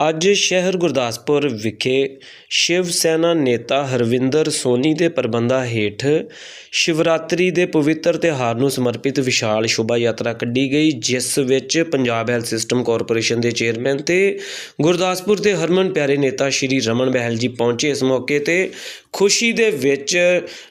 ਅੱਜ ਸ਼ਹਿਰ ਗੁਰਦਾਸਪੁਰ ਵਿਖੇ ਸ਼ਿਵ ਸੈਨਾ ਨੇਤਾ ਹਰਵਿੰਦਰ ਸੋਨੀ ਦੇ ਪ੍ਰਬੰਧਾਂ ਹੇਠ ਸ਼ਿਵਰਾਤਰੀ ਦੇ ਪਵਿੱਤਰ ਤਿਉਹਾਰ ਨੂੰ ਸਮਰਪਿਤ ਵਿਸ਼ਾਲ ਸ਼ੋਭਾ ਯਾਤਰਾ ਕੱਢੀ ਗਈ, ਜਿਸ ਵਿੱਚ ਪੰਜਾਬ ਹੈਲਥ ਸਿਸਟਮ ਕਾਰਪੋਰੇਸ਼ਨ ਦੇ ਚੇਅਰਮੈਨ ਤੇ ਗੁਰਦਾਸਪੁਰ ਦੇ ਹਰਮਨ ਪਿਆਰੇ ਨੇਤਾ ਸ਼੍ਰੀ ਰਮਨ ਬਹਿਲ ਜੀ ਪਹੁੰਚੇ। ਇਸ ਮੌਕੇ ਤੇ ਖੁਸ਼ੀ ਦੇ ਵਿੱਚ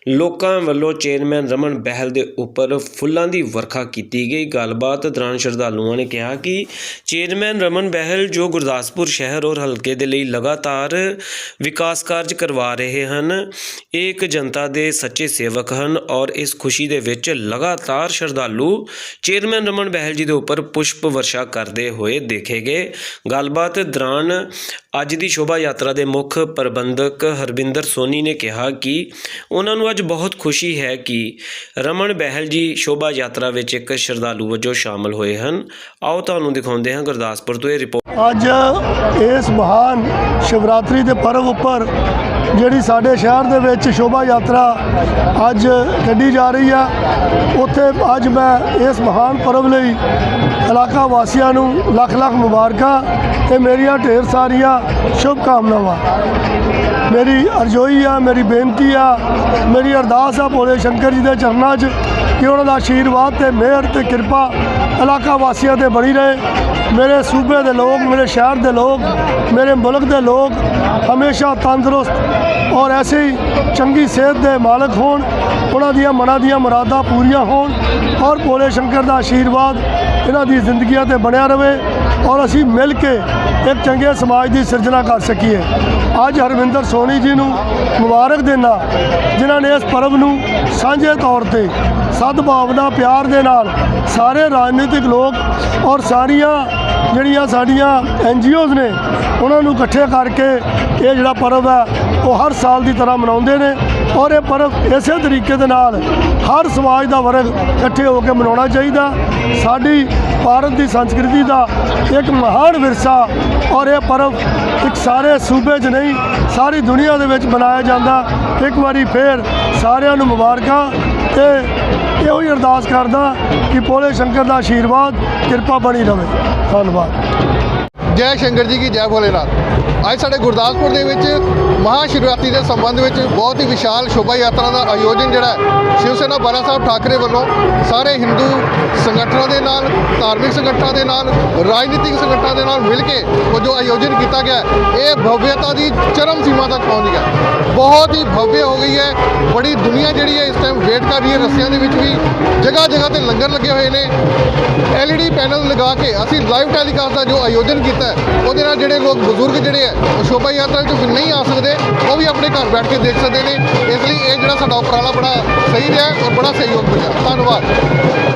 ਲੋਕਾਂ ਵੱਲੋਂ ਚੇਅਰਮੈਨ ਰਮਨ ਬਹਿਲ ਦੇ ਉੱਪਰ ਫੁੱਲਾਂ ਦੀ ਵਰਖਾ ਕੀਤੀ ਗਈ। ਗੱਲਬਾਤ ਦੌਰਾਨ ਸ਼ਰਧਾਲੂਆਂ ਨੇ ਕਿਹਾ ਕਿ ਚੇਅਰਮੈਨ ਰਮਨ ਬਹਿਲ ਜੋ ਗੁਰਦਾਸਪੁਰ ਸ਼ਹਿਰ ਔਰ ਹਲਕੇ ਦੇ ਲਈ ਲਗਾਤਾਰ ਵਿਕਾਸ ਕਾਰਜ ਕਰਵਾ ਰਹੇ ਹਨ। ਇਹ ਇੱਕ ਜਨਤਾ ਦੇ ਸੱਚੇ ਸੇਵਕ ਹਨ ਔਰ ਇਸ ਖੁਸ਼ੀ ਦੇ ਵਿੱਚ ਲਗਾਤਾਰ ਸ਼ਰਧਾਲੂ ਚੇਅਰਮੈਨ ਰਮਨ ਬਹਿਲ ਜੀ ਦੇ ਉੱਪਰ ਪੁਸ਼ਪ ਵਰਸ਼ਾ ਕਰਦੇ ਹੋਏ ਦੇਖੇ ਗਏ। ਗੱਲਬਾਤ ਦੌਰਾਨ ਅੱਜ ਦੀ ਸ਼ੋਭਾ ਯਾਤਰਾ ਦੇ ਮੁੱਖ ਪ੍ਰਬੰਧਕ ਹਰਬਿੰਦਰ ਸੋਨੀ ਨੇ ਕਿਹਾ ਕਿ ਉਹਨਾਂ ਨੂੰ ਅੱਜ ਬਹੁਤ ਖੁਸ਼ੀ ਹੈ ਕਿ ਰਮਨ ਬਹਿਲ ਜੀ ਸ਼ੋਭਾ ਯਾਤਰਾ ਵਿੱਚ ਇੱਕ ਸ਼ਰਧਾਲੂ ਵਜੋਂ ਸ਼ਾਮਲ ਹੋਏ ਹਨ। ਆਓ ਤੁਹਾਨੂੰ ਦਿਖਾਉਂਦੇ ਹਾਂ ਗੁਰਦਾਸਪੁਰ ਤੋਂ ਇਹ ਰਿਪੋਰਟ ਅੱਜ ਇਸ ਮਹਾਨ ਸ਼ਿਵਰਾਤਰੀ ਦੇ ਪਰਵ ਉੱਪਰ ਜਿਹੜੀ ਸਾਡੇ ਸ਼ਹਿਰ ਦੇ ਵਿੱਚ ਸ਼ੋਭਾ ਯਾਤਰਾ ਅੱਜ ਕੱਢੀ ਜਾ ਰਹੀ ਆ, ਉੱਥੇ ਅੱਜ ਮੈਂ ਇਸ ਮਹਾਨ ਪਰਵ ਲਈ ਇਲਾਕਾ ਵਾਸੀਆਂ ਨੂੰ ਲੱਖ ਲੱਖ ਮੁਬਾਰਕਾਂ ਤੇ ਮੇਰੀਆਂ ਢੇਰ ਸਾਰੀਆਂ ਸ਼ੁਭ ਕਾਮਨਾਵਾਂ ਮੇਰੀ ਅਰਜ਼ੋਈ ਆ, ਮੇਰੀ ਬੇਨਤੀ ਆ, ਮੇਰੀ ਅਰਦਾਸ ਆ ਭੋਲੇ ਸ਼ੰਕਰ ਜੀ ਦੇ ਚਰਨਾਂ 'ਚ ਕਿ ਉਹਨਾਂ ਦਾ ਆਸ਼ੀਰਵਾਦ ਤੇ ਮਿਹਰ ਤੇ ਕਿਰਪਾ ਇਲਾਕਾ ਵਾਸੀਆਂ ਤੇ ਬਣੀ ਰਹੇ। ਮੇਰੇ ਸੂਬੇ ਦੇ ਲੋਕ, ਮੇਰੇ ਸ਼ਹਿਰ ਦੇ ਲੋਕ, ਮੇਰੇ ਮੁਲਕ ਦੇ ਲੋਕ ਹਮੇਸ਼ਾ ਤੰਦਰੁਸਤ ਔਰ ਐਸੇ ਹੀ ਚੰਗੀ ਸਿਹਤ ਦੇ ਮਾਲਕ ਹੋਣ, ਉਹਨਾਂ ਦੀਆਂ ਮਨਾਂ ਦੀਆਂ ਮੁਰਾਦਾਂ ਪੂਰੀਆਂ ਹੋਣ ਔਰ ਭੋਲੇ ਸ਼ੰਕਰ ਦਾ ਆਸ਼ੀਰਵਾਦ ਇਹਨਾਂ ਦੀ ਜ਼ਿੰਦਗੀਆਂ ਤੇ ਬਣਿਆ ਰਵੇ ਔਰ ਅਸੀਂ ਮਿਲ ਕੇ ਇੱਕ ਚੰਗੇ ਸਮਾਜ ਦੀ ਸਿਰਜਣਾ ਕਰ ਸਕੀਏ। ਅੱਜ ਹਰਵਿੰਦਰ ਸੋਨੀ ਜੀ ਨੂੰ ਮੁਬਾਰਕ ਦੇਣਾ ਜਿਨ੍ਹਾਂ ਨੇ ਇਸ ਪਰਬ ਨੂੰ ਸਾਂਝੇ ਤੌਰ ਤੇ ਸਦਭਾਵਨਾ, ਪਿਆਰ ਦੇ ਨਾਲ ਸਾਰੇ ਰਾਜਨੀਤਿਕ ਲੋਕ ਔਰ ਸਾਰੀਆਂ ਜਿਹੜੀਆਂ ਸਾਡੀਆਂ ਐਨ ਨੇ, ਉਹਨਾਂ ਨੂੰ ਇਕੱਠੇ ਕਰਕੇ ਇਹ ਜਿਹੜਾ ਪਰਵ ਹੈ, ਉਹ ਹਰ ਸਾਲ ਦੀ ਤਰ੍ਹਾਂ ਮਨਾਉਂਦੇ ਨੇ ਔਰ ਇਹ ਪਰਵ ਇਸੇ ਤਰੀਕੇ ਦੇ ਨਾਲ ਹਰ ਸਮਾਜ ਦਾ ਵਰਗ ਇਕੱਠੇ ਹੋ ਕੇ ਮਨਾਉਣਾ ਚਾਹੀਦਾ। ਸਾਡੀ ਭਾਰਤ ਦੀ ਸੰਸਕ੍ਰਿਤੀ ਦਾ ਇੱਕ ਮਹਾਨ ਵਿਰਸਾ ਔਰ ਇਹ ਪਰਵ ਇੱਕ ਸਾਰੇ ਸੂਬੇ 'ਚ ਨਹੀਂ, ਸਾਰੀ ਦੁਨੀਆ ਦੇ ਵਿੱਚ ਮਨਾਇਆ ਜਾਂਦਾ। ਇੱਕ ਵਾਰੀ ਫੇਰ ਸਾਰਿਆਂ ਨੂੰ ਮੁਬਾਰਕਾਂ ਤੇ ਇਹੋ ਹੀ ਅਰਦਾਸ ਕਰਦਾ ਕਿ ਭੋਲੇ ਸ਼ੰਕਰ ਦਾ ਆਸ਼ੀਰਵਾਦ ਕਿਰਪਾ ਬਣੀ ਰਹੇ। ਧੰਨਵਾਦ। ਜੈ ਸ਼ੰਕਰ ਜੀ ਕੀ ਜੈ ਭੋਲੇਨਾਥ। ਅੱਜ ਸਾਡੇ ਗੁਰਦਾਸਪੁਰ ਦੇ ਵਿੱਚ ਮਹਾ ਸ਼ਿਵਰਾਤਰੀ ਦੇ ਸੰਬੰਧ ਵਿੱਚ ਬਹੁਤ ਹੀ ਵਿਸ਼ਾਲ ਸ਼ੋਭਾ ਯਾਤਰਾ ਦਾ ਆਯੋਜਨ ਜਿਹੜਾ ਸ਼ਿਵ ਸੈਨਾ ਬਾਲਾ ਸਾਹਿਬ ਠਾਕਰੇ ਵੱਲੋਂ ਸਾਰੇ ਹਿੰਦੂ ਧਾਰਮਿਕ ਸੰਗਠਨਾਂ ਦੇ ਨਾਲ, ਰਾਜਨੀਤਿਕ ਸੰਗਠਨਾਂ ਦੇ ਨਾਲ ਮਿਲ ਕੇ ਉਹ ਜੋ ਆਯੋਜਨ ਕੀਤਾ ਗਿਆ, ਇਹ ਭਵਯਤਾ ਦੀ ਚਰਮ ਸੀਮਾ ਤੱਕ ਪਹੁੰਚ ਗਿਆ। ਬਹੁਤ ਹੀ ਭਵਯ ਹੋ ਗਈ ਹੈ। ਬੜੀ ਦੁਨੀਆ ਜਿਹੜੀ ਹੈ ਇਸ ਟਾਈਮ ਵੇਟ ਕਰ ਰਹੀ ਹੈ ਰਸਤਿਆਂ ਦੇ ਵਿੱਚ ਵੀ। ਜਗ੍ਹਾ ਜਗ੍ਹਾ ਤੇ ਲੰਗਰ ਲੱਗੇ ਹੋਏ ਨੇ। ਐਲਈਡੀ ਪੈਨਲ ਲਗਾ ਕੇ ਅਸੀਂ ਲਾਈਵ ਟੈਲੀਕਾਸਟ ਦਾ ਜੋ ਆਯੋਜਨ ਕੀਤਾ ਉਹਦੇ ਨਾਲ ਜਿਹੜੇ ਲੋਕ ਬਜ਼ੁਰਗ ਜਿਹੜੇ ਹੈ, ਉਹ ਸ਼ੋਭਾ ਯਾਤਰਾ ਵਿੱਚ ਨਹੀਂ ਆ ਸਕਦੇ, ਉਹ ਵੀ ਆਪਣੇ ਘਰ ਬੈਠ ਕੇ ਦੇਖ ਸਕਦੇ ਨੇ। ਇਸ ਲਈ ਇਹ ਜਿਹੜਾ ਸਾਡਾ ਉਪਰਾਲਾ ਬੜਾ ਸਹੀ ਰਿਹਾ ਔਰ ਬੜਾ ਸਹਿਯੋਗ ਮਿਲਿਆ। ਧੰਨਵਾਦ।